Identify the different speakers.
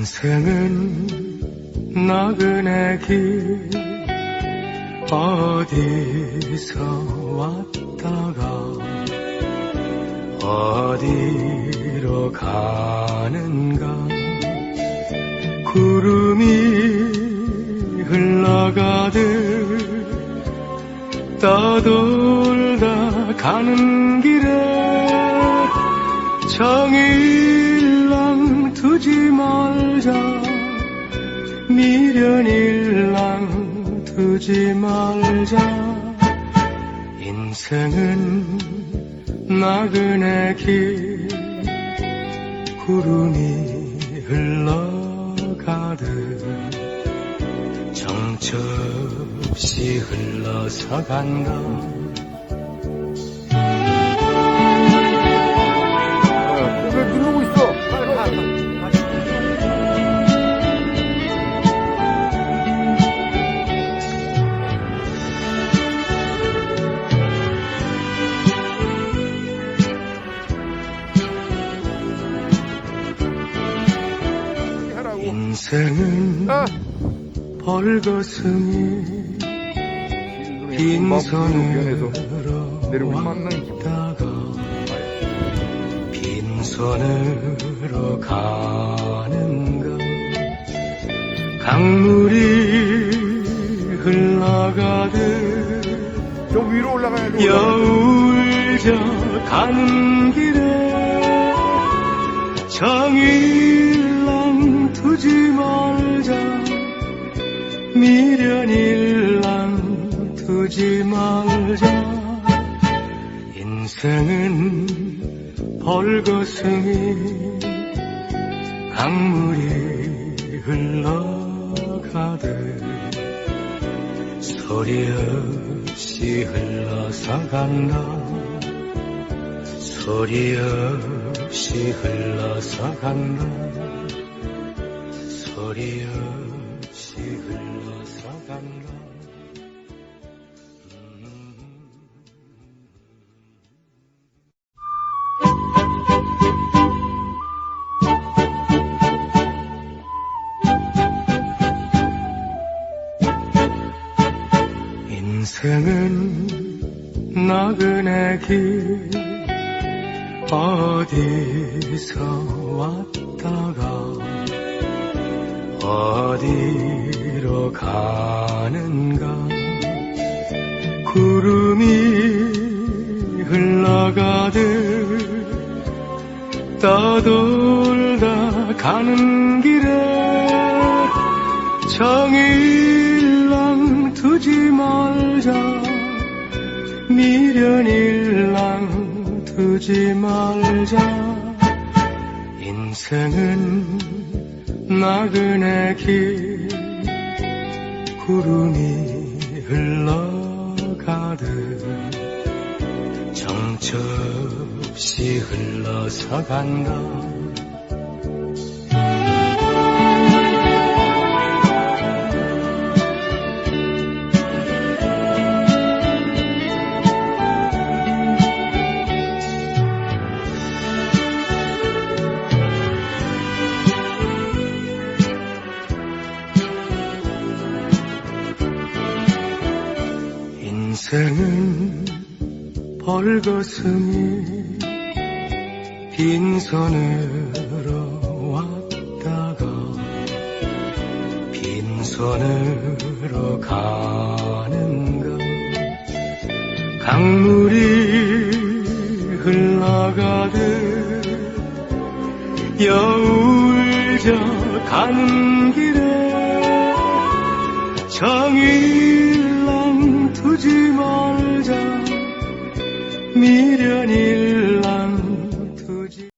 Speaker 1: 인생은 나그네 길 어디서 왔다가 어디로 가는가? 구름이 흘러가듯 떠돌다 가는 길에 정일랑 두지 말자. 미련 일랑 두지 말자. 인생은 나그네 길 구름이 흘러가듯 정처 없이 흘러서 간다 인생은
Speaker 2: 아.
Speaker 1: 벌거숭이
Speaker 2: 빈손으로.
Speaker 1: 왔다가 빈손으로 가는가 강물이 흘러가듯
Speaker 2: 저 위로 올라가야 돼.
Speaker 1: 여울져 가는 길에 정일 두지 말자. 인생은 벌거숭이 강물이 흘러가듯 소리 없이 흘러서 간다. 소리 없이 흘러서 간다. 소리 없이 인생은 나그네 길 어디서 왔다가 어디로 가는가? 구름이 흘러가듯 떠돌다 가는 길에 두지 말자. 미련 일랑 두지 말자. 인생은 나그네 길 구름이 흘러가듯. 정처 없이 흘러서 간다 인생은 벌거숭이 빈손으로 왔다가 빈손으로 가는가 강물이 흘러가듯 여울져 가는 길에 정일 랑 두지 말자. 미련일